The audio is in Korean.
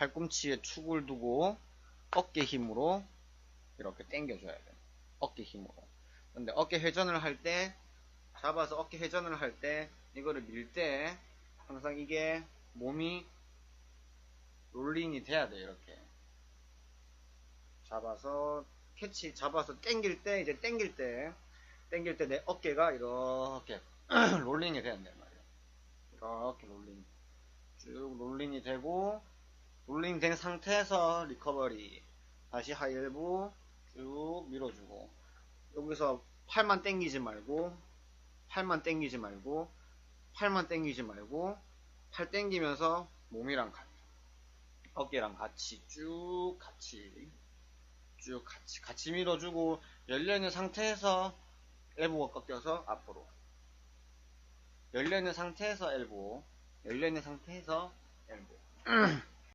팔꿈치에 축을 두고 어깨 힘으로 이렇게 당겨줘야 돼. 어깨 힘으로. 근데 어깨 회전을 할 때, 잡아서 어깨 회전을 할 때, 이거를 밀 때, 항상 이게 몸이 롤링이 돼야 돼, 이렇게. 잡아서, 캐치, 잡아서 당길 때, 이제 당길 때, 당길 때 내 어깨가 이렇게 롤링이 돼야 된단 말이야. 이렇게 롤링. 쭉 롤링이 되고, 롤링 된 상태에서 리커버리. 다시 하이엘보 쭉 밀어주고. 여기서 팔만 당기지 말고, 팔만 당기지 말고, 팔만 당기지 말고, 팔 당기면서 몸이랑 같이, 어깨랑 같이 쭉 같이, 쭉 같이, 같이 밀어주고, 열려있는 상태에서 엘보가 꺾여서 앞으로. 열려있는 상태에서 엘보. 열려있는 상태에서 엘보.